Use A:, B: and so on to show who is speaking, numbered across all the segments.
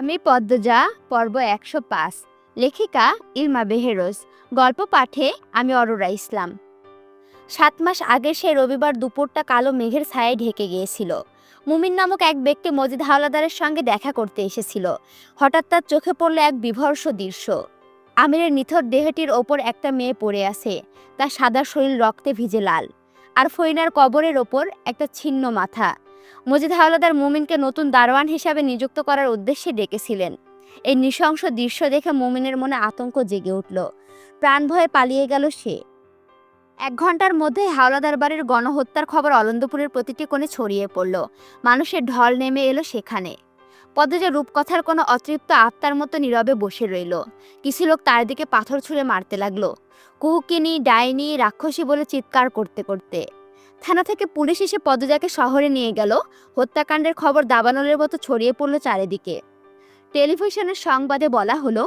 A: আমি পদ্মজা, পর্ব একশো পাঁচ। লেখিকা ইলমা বেহেরোজ। গল্প পাঠে আমি অরোরা ইসলাম। সাত মাস আগে সে রবিবার দুপুরটা কালো মেঘের ছায়ায় ঢেকে গিয়েছিল। মুমিন নামক এক ব্যক্তি মজিদ হাওলাদারের সঙ্গে দেখা করতে এসেছিল। হঠাৎ তার চোখে পড়ল এক বিভর্ষ দৃশ্য। আমিরের নিথর দেহটির ওপর একটা মেয়ে পড়ে আছে। তার সাদা শরীর রক্তে ভিজে লাল। আর ফইনার কবরের ওপর একটা ছিন্ন মাথা। মজিদ হাওলাদার মুমিনকে নতুন দারোয়ান হিসাবে নিযুক্ত করার উদ্দেশ্যে ডেকেছিলেন। এই নৃশংস দৃশ্য দেখে মুমিনের মনে আতঙ্ক জেগে উঠল। প্রাণ ভয়ে পালিয়ে গেল সে। এক ঘণ্টার মধ্যে হাওলাদার বাড়ির গণহত্যার খবর অলন্দপুরের প্রতিটি কোণে ছড়িয়ে পড়ল। মানুষের ঢল নেমে এলো সেখানে। পদ্মজা রূপকথার কোনো অতৃপ্ত আত্মার মতো নীরবে বসে রইল। কিছু লোক তার দিকে পাথর ছুঁড়ে মারতে লাগল। কুহুকিনি, ডাইনি, রাক্ষসী বলে চিৎকার করতে করতে। থানা থেকে পুলিশ এসে পদ্মজাকে শহরে নিয়ে গেল। হত্যাকাণ্ডের খবর দাবানলের মতো ছড়িয়ে পড়ল চারিদিকে। টেলিভিশনের সংবাদে বলা হলো,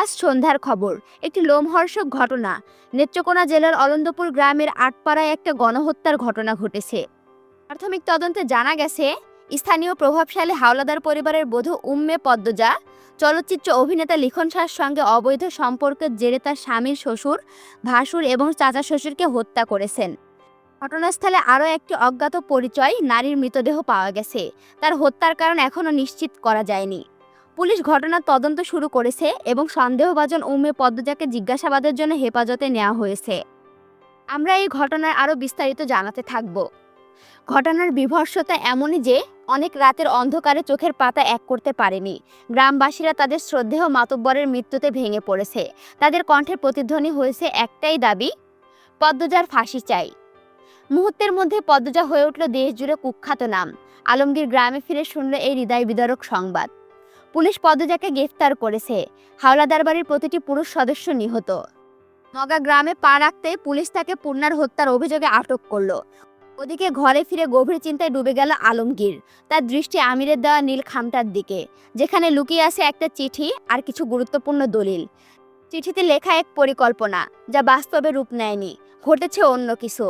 A: আজ সন্ধ্যার খবর, একটি লোমহর্ষক ঘটনা। নেত্রকোনা জেলার অলন্দপুর গ্রামের আটপাড়ায় একটা গণহত্যার ঘটনা ঘটেছে। প্রাথমিক তদন্তে জানা গেছে, স্থানীয় প্রভাবশালী হাওলাদার পরিবারের বধূ উম্মে পদ্মজা, চলচ্চিত্র অভিনেতা লিখন শাহর সঙ্গে অবৈধ সম্পর্কের জেরে তার স্বামীর শ্বশুর, ভাসুর এবং চাচা শ্বশুরকে হত্যা করেছেন। ঘটনাস্থলে আরও একটি অজ্ঞাত পরিচয় নারীর মৃতদেহ পাওয়া গেছে। তার হত্যার কারণ এখনও নিশ্চিত করা যায়নি। পুলিশ ঘটনার তদন্ত শুরু করেছে এবং সন্দেহভাজন উমে পদ্মজাকে জিজ্ঞাসাবাদের জন্য হেফাজতে নেওয়া হয়েছে। আমরা এই ঘটনার আরও বিস্তারিত জানাতে থাকব। ঘটনার বিভৎসতা এমনই যে, অনেক রাতের অন্ধকারে চোখের পাতা এক করতে পারেনি। গ্রামবাসীরা তাদের শ্রদ্ধেয় মাতব্বরের মৃত্যুতে ভেঙে পড়েছে। তাদের কণ্ঠে প্রতিধ্বনি হয়েছে একটাই দাবি, পদ্মজার ফাঁসি চাই। মুহূর্তের মধ্যে পদ্মজা হয়ে উঠল দেশ জুড়ে কুখ্যাত নাম। আলমগীর গ্রামে ফিরে শুনল এই হৃদয় বিদারক সংবাদ। পুলিশ পদ্মজাকে গ্রেফতার করেছে। হাওলাদার বাড়ির প্রতিটি পুরুষ সদস্য নিহত। নগা গ্রামে পা রাখতে পুলিশ তাকে পূর্ণার হত্যার অভিযোগে আটক করল। ওদিকে ঘরে ফিরে গভীর চিন্তায় ডুবে গেল আলমগীর। তার দৃষ্টি আমিরের দেওয়া নীল খামটার দিকে, যেখানে লুকিয়ে আছে একটা চিঠি আর কিছু গুরুত্বপূর্ণ দলিল। চিঠিতে লেখা এক পরিকল্পনা, যা বাস্তবে রূপ নেয়নি, ঘটেছে অন্য কিছু।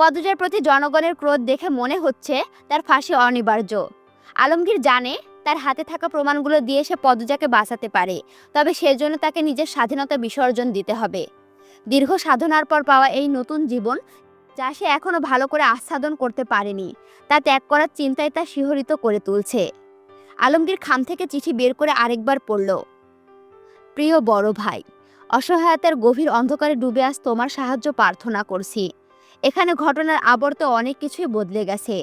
A: পদ্মজার প্রতি জনগণের ক্রোধ দেখে মনে হচ্ছে তার ফাঁসি অনিবার্য। আলমগীর জানে তার হাতে থাকা প্রমাণগুলো দিয়ে সে পদ্মজাকে বাঁচাতে পারে, তবে সেজন্য তাকে নিজের স্বাধীনতা বিসর্জন দিতে হবে। দীর্ঘ সাধনার পর পাওয়া এই নতুন জীবন, যা সে এখনও ভালো করে আস্বাদন করতে পারেনি, তা ত্যাগ করার চিন্তায় তা শিহরিত করে তুলছে। আলমগীর খাম থেকে চিঠি বের করে আরেকবার পড়ল, প্রিয় বড় ভাই, অসহায়তার গভীর অন্ধকারে ডুবে আজ তোমার সাহায্য প্রার্থনা করছি। এখানে ঘটনার আবর্তে অনেক কিছুই বদলে গেছে।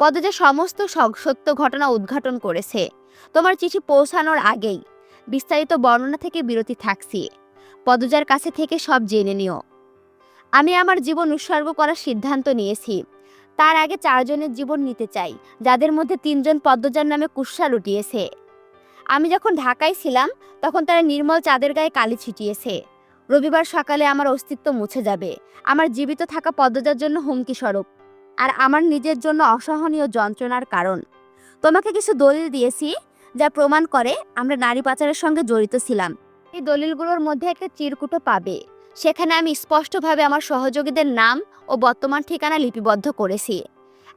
A: পদজা সমস্ত সত্য ঘটনা উদ্ঘাটন করেছে। তোমার চিঠি পৌঁছানোর আগেই বিস্তারিত বর্ণনা থেকে বিরতি থাকছি। পদজার কাছে থেকে সব জেনে নিও। আমি আমার জীবন উৎসর্গ করার সিদ্ধান্ত নিয়েছি। তার আগে চারজনের জীবন নিতে চাই, যাদের মধ্যে তিনজন পদ্মজার নামে কুৎসা লুটিয়েছে। আমি যখন ঢাকায় ছিলাম, তখন তারা নির্মল চাঁদের গায়ে কালি ছিটিয়েছে। রবিবার সকালে আমার অস্তিত্ব মুছে যাবে। আমার জীবিত থাকা পদ্মজার জন্য হুমকি স্বরূপ। আর আমার নিজের জন্য অসহনীয় যন্ত্রণার কারণ। তোমাকে কিছু দলিল দিয়েছি, যা প্রমাণ করে আমরা নারী পাচারের সঙ্গে জড়িত ছিলাম। এই দলিলগুলোর মধ্যে একটা চিরকুটো পাবে। সেখানে আমি স্পষ্টভাবে আমার সহযোগীদের নাম ও বর্তমান ঠিকানা লিপিবদ্ধ করেছি।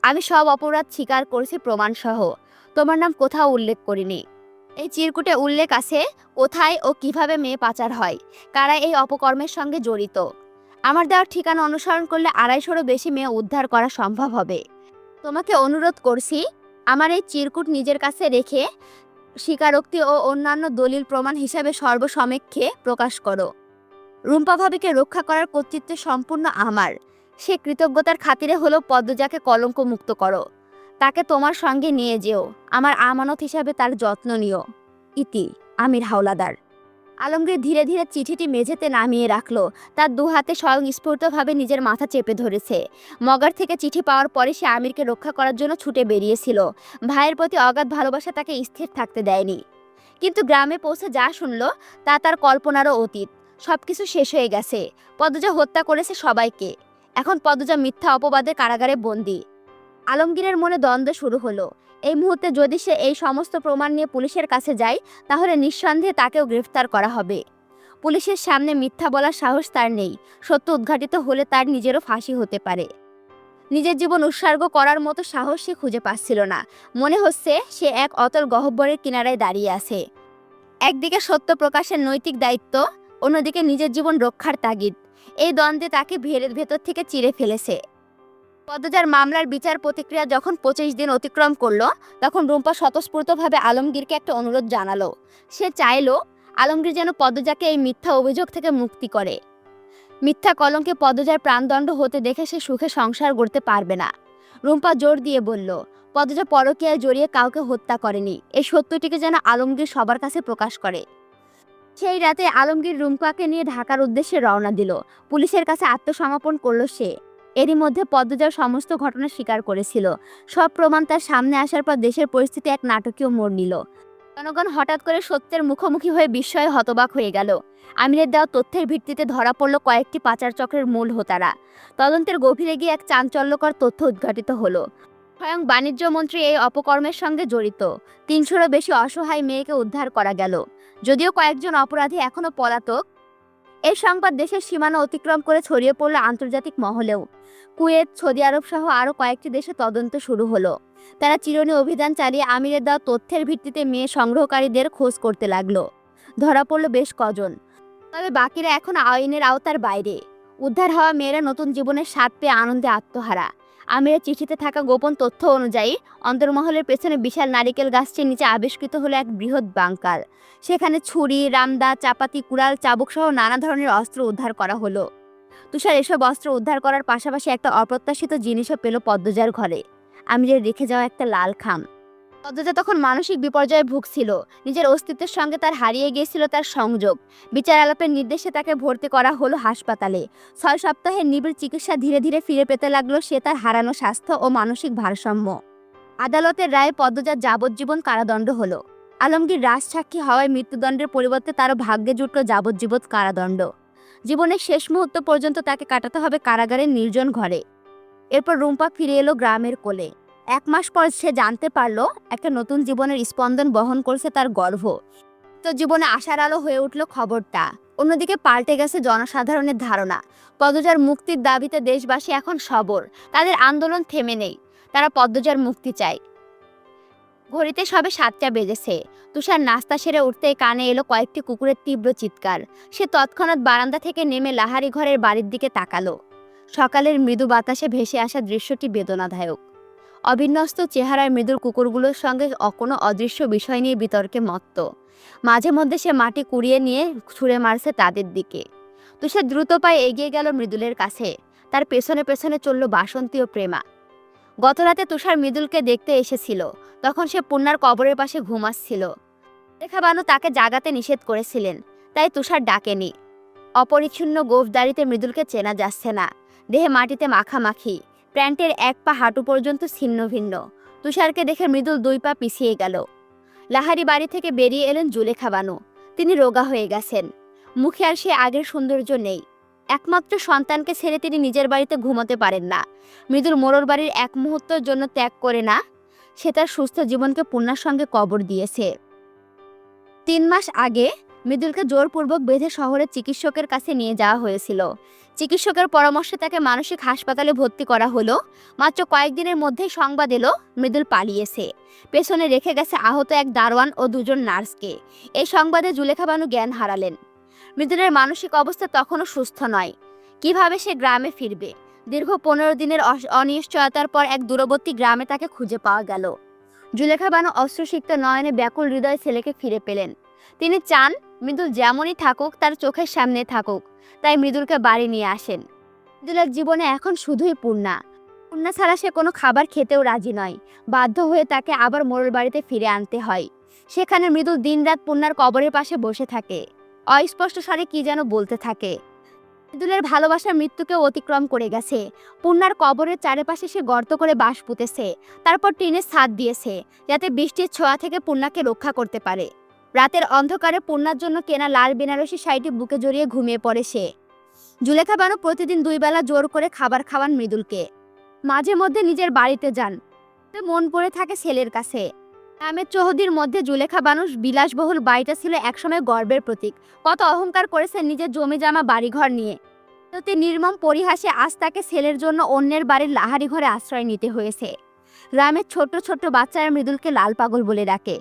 A: আমি সব অপরাধ স্বীকার করেছি প্রমাণসহ। তোমার নাম কোথাও উল্লেখ করিনি। এই চিরকুটে উল্লেখ আছে কোথায় ও কীভাবে মেয়ে পাচার হয়, কারা এই অপকর্মের সঙ্গে জড়িত। আমার দেওয়ার ঠিকানা অনুসরণ করলে আড়াইশোরও বেশি মেয়ে উদ্ধার করা সম্ভব হবে। তোমাকে অনুরোধ করছি, আমার এই চিরকুট নিজের কাছে রেখে স্বীকারোক্তি ও অন্যান্য দলিল প্রমাণ হিসাবে সর্বসমক্ষে প্রকাশ করো। রুম্পা ভাবিকে রক্ষা করার কর্তৃত্ব সম্পূর্ণ আমার। সে কৃতজ্ঞতার খাতিরে হলো পদ্মজাকে কলঙ্ক মুক্ত করো। তাকে তোমার সঙ্গে নিয়ে যেও। আমার আমানত হিসাবে তার যত্ন নিও। ইতি, আমির হাওলাদার। আলমগীর ধীরে ধীরে চিঠিটি মেঝেতে নামিয়ে রাখল। তার দু হাতে স্বয়ংস্ফূর্তভাবে নিজের মাথা চেপে ধরেছে। মগার থেকে চিঠি পাওয়ার পরে সে আমিরকে রক্ষা করার জন্য ছুটে বেরিয়েছিল। ভাইয়ের প্রতি অগাধ ভালোবাসা তাকে স্থির থাকতে দেয়নি। কিন্তু গ্রামে পৌঁছে যা শুনল, তা তার কল্পনারও অতীত। সব কিছু শেষ হয়ে গেছে। পদজা হত্যা করেছে সবাইকে। এখন পদজা মিথ্যা অপবাদে কারাগারে বন্দি। আলমগীরের মনে দ্বন্দ্ব শুরু হলো। এই মুহূর্তে যদি সে এই সমস্ত প্রমাণ নিয়ে পুলিশের কাছে যায়, তাহলে নিঃসন্দেহে তাকেও গ্রেফতার করা হবে। পুলিশের সামনে মিথ্যা বলার সাহস তার নেই। সত্য উদ্ঘাটিত হলে তার নিজেরও ফাঁসি হতে পারে। নিজের জীবন উৎসর্গ করার মতো সাহস সে খুঁজে পাচ্ছিল না। মনে হচ্ছে সে এক অতল গহ্বরের কিনারায় দাঁড়িয়ে আছে। একদিকে সত্য প্রকাশের নৈতিক দায়িত্ব, অন্যদিকে নিজের জীবন রক্ষার তাগিদ। এই দ্বন্দ্বে তাকে ভেতর থেকে চিরে ফেলেছে। পদ্মজার মামলার বিচার প্রতিক্রিয়া যখন পঁচিশ দিন অতিক্রম করল, তখন রুম্পা স্বতঃস্ফূর্তভাবে আলমগীরকে একটা অনুরোধ জানালো। সে চাইলো আলমগীর যেন পদ্মজাকে এই মিথ্যা অভিযোগ থেকে মুক্তি করে। মিথ্যা কলঙ্কে পদ্মজার প্রাণদণ্ড হতে দেখে সে সুখে সংসার গড়তে পারবে না। রুম্পা জোর দিয়ে বলল পদ্মজা পরকীয়ায় জড়িয়ে কাউকে হত্যা করেনি। এই সত্যটিকে যেন আলমগীর সবার কাছে প্রকাশ করে। সেই রাতে আলমগীর রুম্পাকে নিয়ে ঢাকার উদ্দেশ্যে রওনা দিল। পুলিশের কাছে আত্মসমর্পণ করল সে। এরই মধ্যে পদ্মজার সমস্ত ঘটনা স্বীকার করেছিল। সব প্রমাণ তার সামনে আসার পর দেশের পরিস্থিতি এক নাটকীয় মোড় নিল। জনগণ হঠাৎ করে সত্যের মুখোমুখি হয়ে বিস্ময়ে হতবাক হয়ে গেল। আমিরের দেওয়া তথ্যের ভিত্তিতে ধরা পড়ল কয়েকটি পাচার চক্রের মূল হোতারা। তদন্তের গভীরে গিয়ে এক চাঞ্চল্যকর তথ্য উদ্ঘাটিত হলো। স্বয়ং বাণিজ্য মন্ত্রী এই অপকর্মের সঙ্গে জড়িত। তিনশোরও বেশি অসহায় মেয়েকে উদ্ধার করা গেল। যদিও কয়েকজন অপরাধী এখনও পলাতক এই সংবাদ দেশের সীমানা অতিক্রম করে ছড়িয়ে পড়ল আন্তর্জাতিক মহলেও। কুয়েত, সৌদি আরব সহ আরও কয়েকটি দেশে তদন্ত শুরু হলো। তারা চিরনি অভিযান চালিয়ে আমিরের দেওয়া তথ্যের ভিত্তিতে মেয়ে সংগ্রহকারীদের খোঁজ করতে লাগল। ধরা পড়ল বেশ কজন। তবে বাকিরা এখন আইনের আওতার বাইরে। উদ্ধার হওয়া মেয়েরা নতুন জীবনের স্বাদ পেয়ে আনন্দে আত্মহারা। আমিরের চিঠিতে থাকা গোপন তথ্য অনুযায়ী অন্তর্মহলের পেছনে বিশাল নারিকেল গাছটির নিচে আবিষ্কৃত হলো এক বৃহৎ বাঙ্কার সেখানে ছুরি, রামদা, চাপাতি, কুড়াল চাবুক সহ নানা ধরনের অস্ত্র উদ্ধার করা হলো। তুষার এসব অস্ত্র উদ্ধার করার পাশাপাশি একটা অপ্রত্যাশিত জিনিসও পেল পদ্মজার ঘরে। আমিরের রেখে যাওয়া একটা লাল খাম। পদ্মজা তখন মানসিক বিপর্যয়ে ভুগছিল। নিজের অস্তিত্বের সঙ্গে তার হারিয়ে গিয়েছিল তার সংযোগ। বিচার আলাপের নির্দেশে তাকে ভর্তি করা হলো হাসপাতালে। ছয় সপ্তাহের নিবিড় চিকিৎসা ধীরে ধীরে ফিরে পেতে লাগল সে তার হারানো স্বাস্থ্য ও মানসিক ভারসাম্য। আদালতের রায়ে পদ্মজার যাবজ্জীবন কারাদণ্ড হলো। আলমগীর রাজসাক্ষী হওয়ায় মৃত্যুদণ্ডের পরিবর্তে তারও ভাগ্যে জুটল যাবজ্জীবন কারাদণ্ড। জীবনের শেষ মুহূর্ত পর্যন্ত তাকে কাটাতে হবে কারাগারের নির্জন ঘরে। এরপর রুম্পা ফিরে এলো গ্রামের কোলে। এক মাস পর সে জানতে পারল একটা নতুন জীবনের স্পন্দন বহন করছে তার গর্ভ। তো জীবনে আশার আলো হয়ে উঠল খবরটা। অন্যদিকে পাল্টে গেছে জনসাধারণের ধারণা। পদ্মজার মুক্তির দাবিতে দেশবাসী এখন সবর, তাদের আন্দোলন থেমে নেই। তারা পদ্মজার মুক্তি চায়। ঘড়িতে সবে সাতটা বেজেছে। তুষার নাস্তা সেরে উঠতে কানে এলো কয়েকটি কুকুরের তীব্র চিৎকার। সে তৎক্ষণাৎ বারান্দা থেকে নেমে লাহারি ঘরের বাড়ির দিকে তাকালো। সকালের মৃদু বাতাসে ভেসে আসা দৃশ্যটি বেদনাদায়ক। অবিন্যস্ত চেহারায় মৃদুর কুকুরগুলোর সঙ্গে কোনো অদৃশ্য বিষয় নিয়ে বিতর্কে মত্ত। মাঝে মধ্যে সে মাটি কুড়িয়ে নিয়ে ছুঁড়ে মারছে তাদের দিকে। তুষার দ্রুত পায়ে এগিয়ে গেল মৃদুলের কাছে। তার পেছনে পেছনে চলল বাসন্তী ও প্রেমা। গতরাতে তুষার মৃদুলকে দেখতে এসেছিল। তখন সে পূর্ণার কবরের পাশে ঘুমাচ্ছিল রেখা বানু তাকে জাগাতে নিষেধ করেছিলেন। তাই তুষার ডাকেনি। অপরিচ্ছন্ন গোফদারিতে মৃদুলকে চেনা যাচ্ছে না। দেহে মাটিতে মাখামাখি। প্যান্টের এক পা হাঁটু পর্যন্ত ছিন্ন ভিন্ন। তুষারকে দেখে মৃদুল দুই পা পিছিয়ে গেল। লাহারি বাড়ি থেকে বেরিয়ে এলেন জুলেখা বানু। তিনি রোগা হয়ে গেছেন। মুখে আর সে আগের সৌন্দর্য নেই। একমাত্র সন্তানকে ছেড়ে তিনি নিজের বাড়িতে ঘুমোতে পারেন না। মৃদুল মোড়র বাড়ির এক মুহূর্তের জন্য ত্যাগ করে না, সে তার সুস্থ জীবনকে পূর্ণার সঙ্গে কবর দিয়েছে। তিন মাস আগে মৃদুলকে জোরপূর্বক বেঁধে শহরের চিকিৎসকের কাছে নিয়ে যাওয়া হয়েছিল। চিকিৎসকের পরামর্শে তাকে মানসিক হাসপাতালে ভর্তি করা হলো। মাত্র কয়েকদিনের মধ্যেই সংবাদ এলো, মৃদুল পালিয়েছে। পেছনে রেখে গেছে আহত এক দারোয়ান ও দুজন নার্সকে। এই সংবাদে জুলেখা বানু জ্ঞান হারালেন। মৃদুলের মানসিক অবস্থা তখনও সুস্থ নয়। কীভাবে সে গ্রামে ফিরবে? দীর্ঘ পনেরো দিনের অনিশ্চয়তার পর এক দূরবর্তী গ্রামে তাকে খুঁজে পাওয়া গেল। জুলেখা বানু অস্ত্রসিক্ত নয়নে ব্যাকুল হৃদয় ছেলেকে ফিরে পেলেন। তিনি চান মৃদুল যেমনই থাকুক, তার চোখের সামনে থাকুক। তাই মৃদুলকে বাড়ি নিয়ে আসেন। মৃদুলের জীবনে এখন শুধুই পূর্ণা। পূর্ণা ছাড়া সে কোনো খাবার খেতেও রাজি নয়। বাধ্য হয়ে তাকে আবার মোড়ল বাড়িতে ফিরে আনতে হয়। সেখানে মৃদুল দিনরাত পূর্ণার কবরের পাশে বসে থাকে। অস্পষ্ট স্বরে কি যেন বলতে থাকে। মৃদুলের ভালোবাসার মৃত্যুকে অতিক্রম করে গেছে। পূর্ণার কবরের চারিপাশে সে গর্ত করে বাঁশ পুঁতেছে। তারপর টিনের ছাদ দিয়েছে, যাতে বৃষ্টির ছোঁয়া থেকে পূর্ণাকে রক্ষা করতে পারে। রাতের অন্ধকারে পূর্ণার জন্য কেনা লাল বেনারসি শাড়িটি বুকে জড়িয়ে ঘুমিয়ে পড়ে সে। জুলেখা বানু প্রতিদিন দুই বেলা জোর করে খাবার খাওয়ান মৃদুলকে। মাঝে মধ্যে নিজের বাড়িতে যান। মন পড়ে থাকে ছেলের কাছে। আমের চৌহদির মধ্যে জুলেখা বানুষ বিলাসবহুল বাড়িটা ছিল একসময় গর্বের প্রতীক। কত অহংকার করেছেন নিজের জমি জামা বাড়িঘর নিয়ে। অতি নির্মম পরিহাসে আজ তাকে ছেলের জন্য অন্যের বাড়ির লাহারি ঘরে আশ্রয় নিতে হয়েছে। গ্রামের ছোট ছোট বাচ্চারা মৃদুলকে লাল পাগল বলে ডাকে।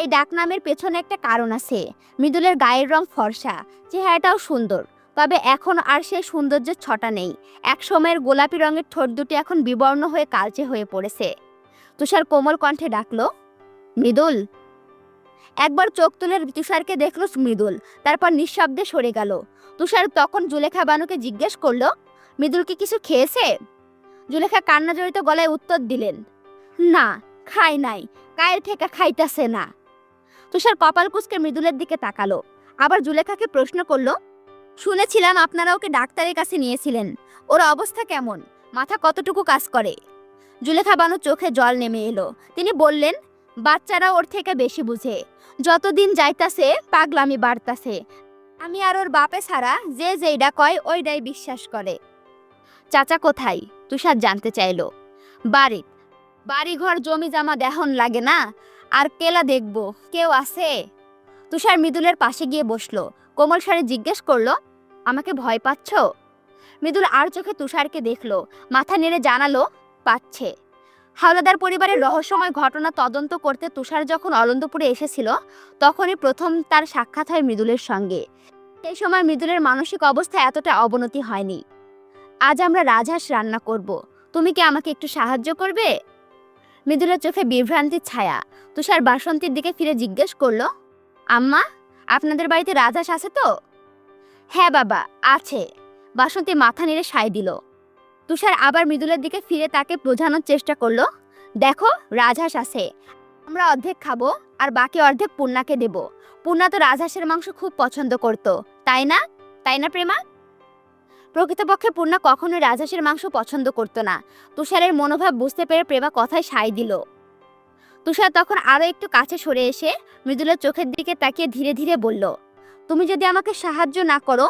A: এই ডাকনামের পেছনে একটা কারণ আছে। মৃদুলের গায়ের রং ফর্সা, চেহারাটাও সুন্দর। তবে এখন আর সেই সৌন্দর্যের ছটা নেই। এক সময়ের গোলাপি রঙের ঠোঁট দুটি এখন বিবর্ণ হয়ে কালচে হয়ে পড়েছে। তুষার কোমল কণ্ঠে ডাকলো, মৃদুল! একবার চোখ তুলে তুষারকে দেখল মৃদুল, তারপর নিঃশব্দে সরে গেল। তুষার তখন জুলেখা বানুকে জিজ্ঞেস করল, মৃদুল কি কিছু খেয়েছে? জুলেখা কান্নাজড়িত গলায় উত্তর দিলেন, না, খাই নাই কায়ের থেকে খাইতাছে না। তুষার কপাল কুচকে মৃদুলের দিকে তাকালো। আবার জুলেখাকে প্রশ্ন করল, শুনেছিলাম আপনারা ওকে ডাক্তারের কাছে নিয়েছিলেন। ওর অবস্থা কেমন? মাথা কতটুকু কাজ করে? জুলেখা বানু চোখে জল নেমে এলো। তিনি বললেন, বাচ্চারা ওর থেকে বেশি বুঝে। যতদিন যাইতাছে, পাগলামি বাড়তাছে। আমি আর ওর বাপে ছাড়া যে যেইডা কয় ওইটাই বিশ্বাস করে। চাচা কোথায়? তুষার জানতে চাইলো। বাড়ি বাড়ি ঘর জমি জামা দেহন লাগে না। আর কেলা দেখব, কেউ আছে? তুষার মৃদুলের পাশে গিয়ে বসল। কোমল সারে জিজ্ঞেস করল, আমাকে ভয় পাচ্ছ? মৃদুল আর চোখে তুষারকে দেখল, মাথা নেড়ে জানালো, পাচ্ছে। হাওলাদার পরিবারের রহস্যময় ঘটনা তদন্ত করতে তুষার যখন অলন্দপুরে এসেছিল, তখনই প্রথম তার সাক্ষাৎ হয় মৃদুলের সঙ্গে। সেই সময় মৃদুলের মানসিক অবস্থা এতটা অবনতি হয়নি। আজ আমরা রাজহাঁস রান্না করব। তুমি কি আমাকে একটু সাহায্য করবে? মৃদুলের চোখে বিভ্রান্তির ছায়া। তুষার বাসন্তীর দিকে ফিরে জিজ্ঞেস করল, আম্মা, আপনাদের বাড়িতে রাজহাঁস আছে তো? হ্যাঁ বাবা, আছে। বাসন্তী মাথা নেড়ে সায় দিল। তুষার আবার মৃদুলের দিকে ফিরে তাকে বোঝানোর চেষ্টা করল, দেখো, রাজহাঁস আছে। আমরা অর্ধেক খাব আর বাকি অর্ধেক পূর্ণাকে দেব। পূর্ণা তো রাজহাঁসের মাংস খুব পছন্দ করত। তাই না? তাই না, প্রেমা? প্রকৃতপক্ষে পূর্ণা কখনোই রাজহাঁসের মাংস পছন্দ করতো না। তুষারের মনোভাব বুঝতে পেরে প্রেমা কথায় সায় দিল। তুষার তখন আরও একটু কাছে সরে এসে মৃদুলের চোখের দিকে তাকিয়ে ধীরে ধীরে বলল, তুমি যদি আমাকে সাহায্য না করো,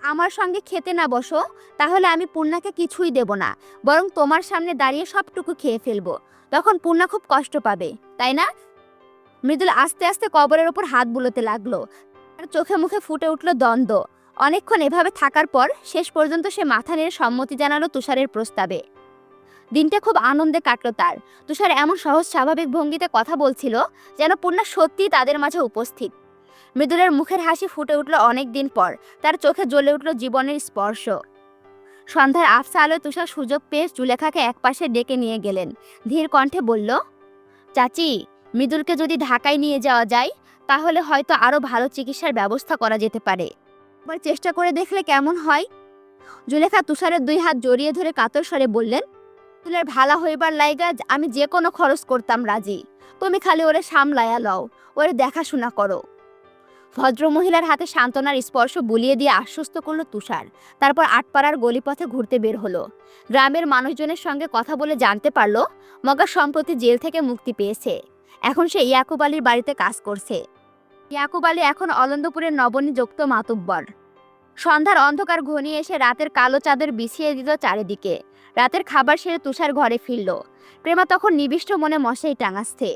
A: আমার সঙ্গে খেতে না বসো, তাহলে আমি পূর্ণাকে কিছুই দেব না, বরং তোমার সামনে দাঁড়িয়ে সবটুকু খেয়ে ফেলব। তখন পূর্ণা খুব কষ্ট পাবে, তাই না? মৃদুল আস্তে আস্তে কবরের ওপর হাত বুলোতে লাগল। আর চোখে মুখে ফুটে উঠল দ্বন্দ্ব। অনেকক্ষণ এভাবে থাকার পর শেষ পর্যন্ত সে মাথা নেড়ে সম্মতি জানালো তুষারের প্রস্তাবে। দিনটা খুব আনন্দে কাটলো তার। তুষার এমন সহজ স্বাভাবিক ভঙ্গিতে কথা বলছিল যেন পূর্ণা সত্যিই তাদের মাঝে উপস্থিত। মৃদুলের মুখের হাসি ফুটে উঠল অনেক দিন পর। তার চোখে জ্বলে উঠল জীবনের স্পর্শ। সন্ধ্যার আফসা আলোয় তুষার সুযোগ পেয়ে জুলেখাকে একপাশে ডেকে নিয়ে গেলেন। ধীর কণ্ঠে বলল, চাচি, মৃদুলকে যদি ঢাকায় নিয়ে যাওয়া যায়, তাহলে হয়তো আরও ভালো চিকিৎসার ব্যবস্থা করা যেতে পারে। একবার চেষ্টা করে দেখলে কেমন হয়? জুলেখা তুষারের দুই হাত জড়িয়ে ধরে কাতর স্বরে বললেন, তুলের ভালা হইবার লাইগা আমি যে কোনো খরচ করতাম রাজি। তুমি খালি ওরে সামলায়া লও, ওরে দেখাশোনা করো। ভদ্রমহিলার হাতে সান্ত্বনার স্পর্শ বুলিয়ে দিয়ে আশ্বস্ত করল তুষার। তারপর আটপাড়ার গলিপথে ঘুরতে বের হলো। গ্রামের মানুষজনের সঙ্গে কথা বলে জানতে পারল, মগা সম্প্রতি জেল থেকে মুক্তি পেয়েছে। এখন সে ইয়াকুব আলীর বাড়িতে কাজ করছে। ইয়াকুব আলী এখন অলন্দপুরের নবনিযুক্ত মাতুব্বর। সন্ধ্যার অন্ধকার ঘনিয়ে এসে রাতের কালো চাদর বিছিয়ে দিল চারিদিকে। রাতের খাবার সেরে তুষার ঘরে ফিরল। প্রেমা তখন নিবিষ্ট মনে মশাই টাঙাচ্ছে।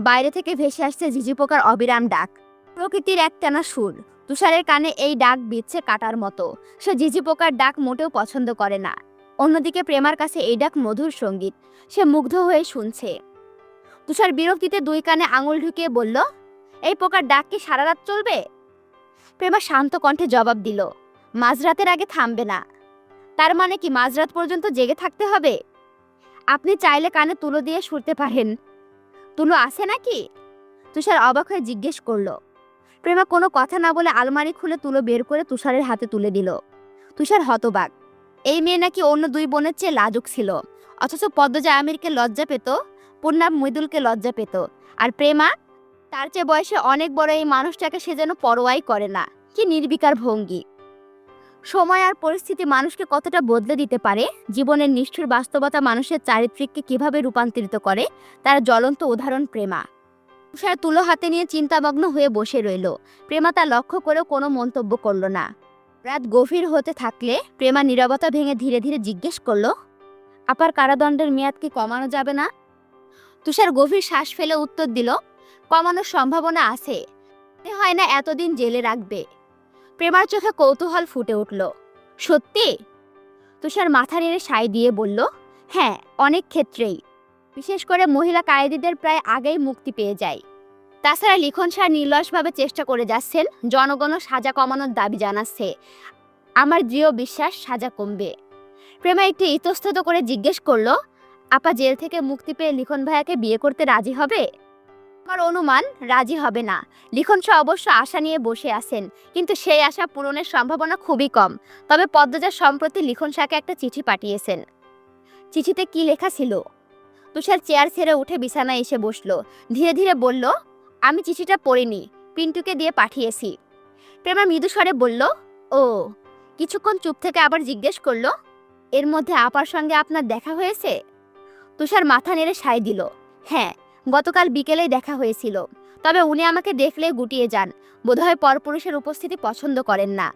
A: বাইরে থেকে ভেসে আসছে ঝিঝি পোকার অবিরাম ডাক। প্রকৃতির একটানা সুর। তুষারের কানে এই ডাক বিচ্ছে কাটার মতো। সে ঝিঝি পোকার ডাক মোটেও পছন্দ করে না। অন্যদিকে প্রেমার কাছে এই ডাক মধুর সংগীত। সে মুগ্ধ হয়ে শুনছে। তুষার বিরক্তিতে দুই কানে আঙুল ঢুকিয়ে বলল এই পোকার ডাক কি সারা রাত চলবে? প্রেমা শান্ত কণ্ঠে জবাব দিল, মাঝরাতের আগে থামবে না। তার মানে কি মাঝরাত পর্যন্ত জেগে থাকতে হবে? আপনি চাইলে কানে তুলো দিয়ে শুরতে পারেন। তুলো আছে নাকি? তুষার অবাক হয়ে জিজ্ঞেস করল। প্রেমা কোনো কথা না বলে আলমারি খুলে তুলো বের করে তুষারের হাতে তুলে দিল। তুষার হতবাক, এই মেয়ে নাকি অন্য দুই বোনের চেয়ে লাজুক ছিল। অথচ পদ্মজা আমিরকে লজ্জা পেত পূর্ণা মৃদুলকে লজ্জা পেত। আর প্রেমা তার চেয়ে বয়সে অনেক বড় এই মানুষটাকে সে যেন পরোয়াই করে না। কি নির্বিকার ভঙ্গি। সময় আর পরিস্থিতি মানুষকে কতটা বদলে দিতে পারে? জীবনের নিষ্ঠুর বাস্তবতা মানুষের চারিত্রিককে কীভাবে রূপান্তরিত করে? তার জ্বলন্ত উদাহরণ প্রেমা। তুষার তুলো হাতে নিয়ে চিন্তামগ্ন হয়ে বসে রইল। প্রেমা তা লক্ষ্য করেও কোনো মন্তব্য করল না। রাত গভীর হতে থাকলে প্রেমা নীরবতা ভেঙে ধীরে ধীরে জিজ্ঞেস করল, আপার কারাদণ্ডের মেয়াদ কি কমানো যাবে না? তুষার গভীর শ্বাস ফেলে উত্তর দিল কমানোর সম্ভাবনা আছে। হয় না এতদিন জেলে রাখবে। প্রেমার চোখে কৌতূহল ফুটে উঠল। সত্যি? তুষার মাথা নেড়ে সাই দিয়ে বলল হ্যাঁ অনেক ক্ষেত্রেই। বিশেষ করে মহিলা কায়েদিদের প্রায় আগেই মুক্তি পেয়ে যায়। তাছাড়া লিখন শাহ নির্লসভাবে চেষ্টা করে যাচ্ছেন, জনগণও সাজা কমানোর দাবি জানাচ্ছে। আমার দৃঢ় বিশ্বাস সাজা কমবে। প্রেমা একটু ইতস্তত করে জিজ্ঞেস করল, আপা জেল থেকে মুক্তি পেয়ে লিখন ভাইয়াকে বিয়ে করতে রাজি হবে? আমার অনুমান রাজি হবে না। লিখন শাহ অবশ্য আশা নিয়ে বসে আছেন, কিন্তু সেই আশা পূরণের সম্ভাবনা খুবই কম। তবে পদ্মজা সম্প্রতি লিখন শাহকে একটা চিঠি পাঠিয়েছেন। চিঠিতে কি লেখা ছিল? তুষার চেয়ার ছেড়ে উঠে বিছানায় এসে বসল। ধীরে ধীরে বলল, আমি চিঠিটা পড়িনি, পিন্টুকে দিয়ে পাঠিয়েছি। প্রেমা মৃদু স্বরে বলল, ও। কিছুক্ষণ চুপ থেকে আবার জিজ্ঞেস করল, এর মধ্যে আপার সঙ্গে আপনার দেখা হয়েছে? তুষার মাথা নেড়ে সায় দিল হ্যাঁ গতকাল বিকেলেই দেখা হয়েছিল। তবে উনি আমাকে দেখলে গুটিয়ে যান। বোধহয় পরপুরুষের উপস্থিতি পছন্দ করেন না।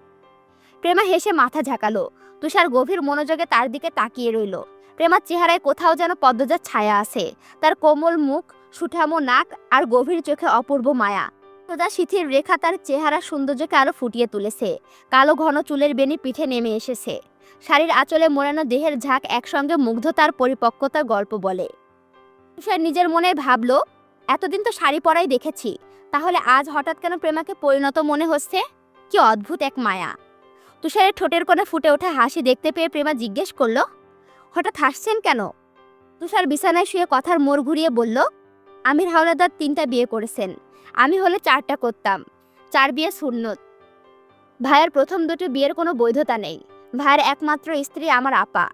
A: প্রেমা হেসে মাথা ঝাঁকালো। তুষার গভীর মনোযোগে তার দিকে তাকিয়ে রইল। প্রেমার চেহারায় কোথাও যেন পদ্মজার ছায়া আছে। তার কোমল মুখ, সুঠামো নাক আর গভীর চোখে অপূর্ব মায়া। পদ্মজা শিথির রেখা তার চেহারা সৌন্দর্যকে আরও ফুটিয়ে তুলেছে। কালো ঘন চুলের বেনি পিঠে নেমে এসেছে। শাড়ির আঁচলে মোড়ানো দেহের ঝাঁক একসঙ্গে মুগ্ধতার পরিপক্কতার গল্প বলে। তুষার নিজের মনে ভাবলো, এতদিন তো শাড়ি পরাই দেখেছি, তাহলে আজ হঠাৎ কেন প্রেমাকে পরিণত মনে হচ্ছে? কি অদ্ভুত এক মায়া। তুষারের ঠোঁটের কোণে ফুটে ওঠা হাসি দেখতে পেয়ে প্রেমা জিজ্ঞেস করল, হঠাৎ হাসছেন কেন? তুষার বিছানায় শুয়ে কথার মোড় ঘুরিয়ে বলল, আমির হাওলাদার তিনটা বিয়ে করেছেন, আমি হলে চারটা করতাম, চার বিয়ে শূন্যত ভাইয়ের প্রথম দুটি বিয়ের কোনো বৈধতা নেই, ভাইয়ের একমাত্র স্ত্রী আমার আপা।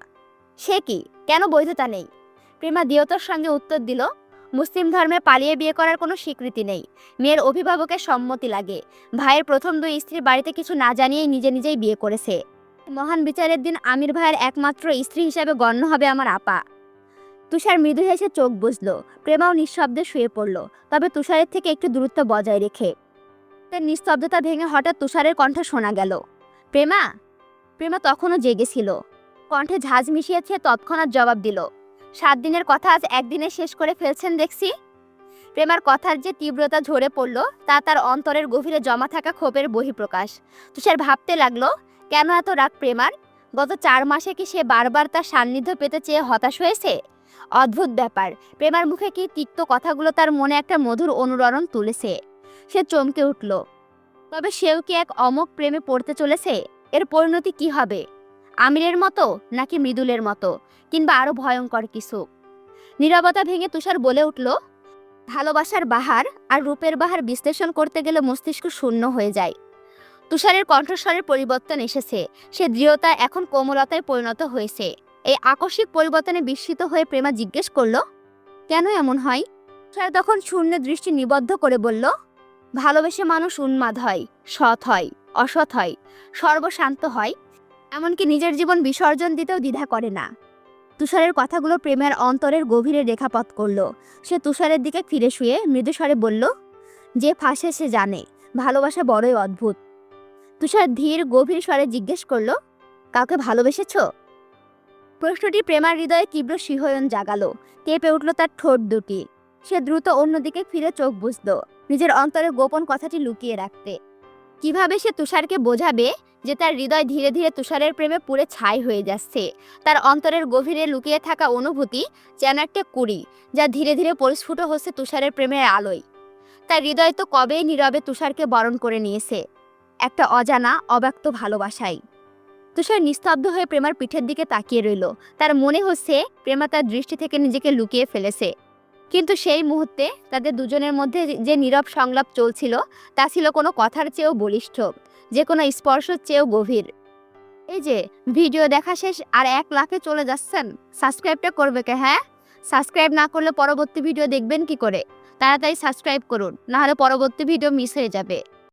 A: সে কি? কেন বৈধতা নেই? প্রেমা দিয়তর সঙ্গে উত্তর দিল, মুসলিম ধর্মে পালিয়ে বিয়ে করার কোনো স্বীকৃতি নেই। মেয়ের অভিভাবকের সম্মতি লাগে। ভাইয়ের প্রথম দুই স্ত্রীর বাড়িতে কিছু না জানিয়েই নিজে নিজেই বিয়ে করেছে। মহান বিচারের দিন আমির ভাইয়ের একমাত্র স্ত্রী হিসাবে গণ্য হবে আমার আপা। তুষার মৃদু হেসে চোখ বুঝলো প্রেমাও নিঃশব্দে শুয়ে পড়ল। তবে তুষারের থেকে একটু দূরত্ব বজায় রেখে। তার নিস্তব্ধতা ভেঙে হঠাৎ তুষারের কণ্ঠ শোনা গেল, প্রেমা প্রেমা তখনও জেগেছিল কণ্ঠে ঝাঁজ মিশিয়েছে তৎক্ষণাৎ জবাব দিল সাত দিনের কথা আজ একদিনে শেষ করে ফেলছেন দেখছি। প্রেমার কথার যে তীব্রতা ঝরে পড়ল, তা তার অন্তরের গভীরে জমা থাকা ক্ষোভের বহিঃপ্রকাশ। তুষার ভাবতে লাগল, কেন এত রাগ প্রেমার? গত চার মাসে কি সে বারবার তার সান্নিধ্য পেতে চেয়ে হতাশ হয়েছে? অদ্ভুত ব্যাপার, প্রেমার মুখে কি তিক্ত কথাগুলো তার মনে একটা মধুর অনুরণন তুলেছে? সে চমকে উঠল, তবে সেও কি এক অমক প্রেমে পড়তে চলেছে? এর পরিণতি কি হবে? আমিরের মতো নাকি মৃদুলের মতো? কিংবা আরও ভয়ঙ্কর কিছু? নীরবতা ভেঙে তুষার বলে উঠল, ভালোবাসার বাহার আর রূপের বাহার বিশ্লেষণ করতে গেলে মস্তিষ্ক শূন্য হয়ে যায়। তুষারের কণ্ঠস্বরের পরিবর্তন এসেছে। সে দৃঢ়তা এখন কোমলতায় পরিণত হয়েছে। এই আকস্মিক পরিবর্তনে বিস্মিত হয়ে প্রেমা জিজ্ঞেস করল, কেন এমন হয়? তুষার তখন শূন্য দৃষ্টি নিবদ্ধ করে বলল, ভালোবেসে মানুষ উন্মাদ হয়, সৎ হয়, অসৎ হয়, সর্বশান্ত হয় এমনকি নিজের জীবন বিসর্জন দিতেও দ্বিধা করে না। তুষারের কথাগুলো প্রেমের অন্তরের গভীরে রেখাপথ করল। সে তুষারের দিকে ফিরে শুয়ে মৃদুস্বরে বলল, যে ফাঁসে সে জানে, ভালোবাসা বড়ই অদ্ভুত। তুষার ধীর, গভীর স্বরে জিজ্ঞেস করল, কাউকে ভালোবেসেছ? প্রশ্নটি প্রেমার হৃদয়ে তীব্র শিহরণ জাগালো। কেঁপে উঠল তার ঠোঁট দুটি। সে দ্রুত অন্যদিকে ফিরে চোখ বুঝল, নিজের অন্তরে গোপন কথাটি লুকিয়ে রাখতে। কীভাবে সে তুষারকে বোঝাবে যে তার হৃদয় ধীরে ধীরে তুষারের প্রেমে পুরে ছাই হয়ে যাচ্ছে? তার অন্তরের গভীরে লুকিয়ে থাকা অনুভূতি যেন একটা কুড়ি, যা ধীরে ধীরে পরিস্ফুট হচ্ছে তুষারের প্রেমের আলোয়। তার হৃদয় তো কবেই নীরবে তুষারকে বরণ করে নিয়েছে। একটা অজানা, অব্যক্ত ভালোবাসাই। তুষার নিস্তব্ধ হয়ে প্রেমার পিঠের দিকে তাকিয়ে রইল। তার মনে হচ্ছে প্রেমা তার দৃষ্টি থেকে নিজেকে লুকিয়ে ফেলেছে। কিন্তু সেই মুহূর্তে তাদের দুজনের মধ্যে যে নীরব সংলাপ চলছিল, তা ছিল কোনো কথার চেয়েও বলিষ্ঠ, যে কোনো স্পর্শের চেয়েও গভীর। এই যে, ভিডিও দেখা শেষ আর এক লাখে চলে যাচ্ছেন, সাবস্ক্রাইবটা করবে কে হ্যাঁ? সাবস্ক্রাইব না করলে পরবর্তী ভিডিও দেখবেন কি করে? তাড়াতাড়ি সাবস্ক্রাইব করুন, নাহলে পরবর্তী ভিডিও মিস হয়ে যাবে।